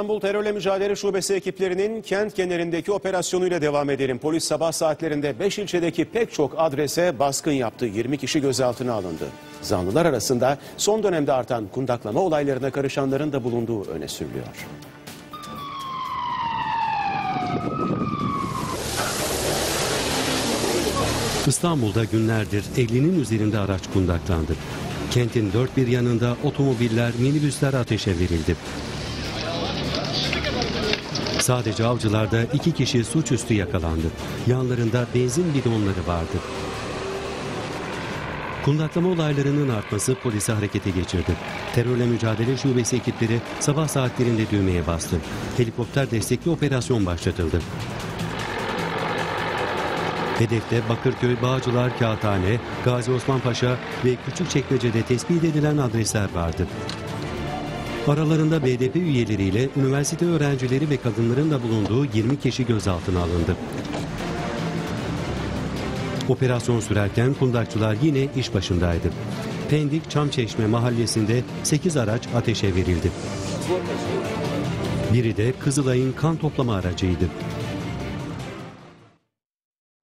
İstanbul Terörle Mücadele Şubesi ekiplerinin kent genelindeki operasyonuyla devam edelim. Polis sabah saatlerinde 5 ilçedeki pek çok adrese baskın yaptı. 20 kişi gözaltına alındı. Zanlılar arasında son dönemde artan kundaklama olaylarına karışanların da bulunduğu öne sürülüyor. İstanbul'da günlerdir 50'nin üzerinde araç kundaklandı. Kentin dört bir yanında otomobiller, minibüsler ateşe verildi. Sadece avcılarda iki kişi suçüstü yakalandı. Yanlarında benzin bidonları vardı. Kundaklama olaylarının artması polisi harekete geçirdi. Terörle mücadele şubesi ekipleri sabah saatlerinde düğmeye bastı. Helikopter destekli operasyon başlatıldı. Hedefte Bakırköy, Bağcılar, Kağıthane, Gazi Osman Paşa ve Küçükçekmece'de tespit edilen adresler vardı. Aralarında BDP üyeleriyle üniversite öğrencileri ve kadınların da bulunduğu 20 kişi gözaltına alındı. Operasyon sürerken kundakçılar yine iş başındaydı. Pendik Çamçeşme mahallesinde 8 araç ateşe verildi. Biri de Kızılay'ın kan toplama aracıydı.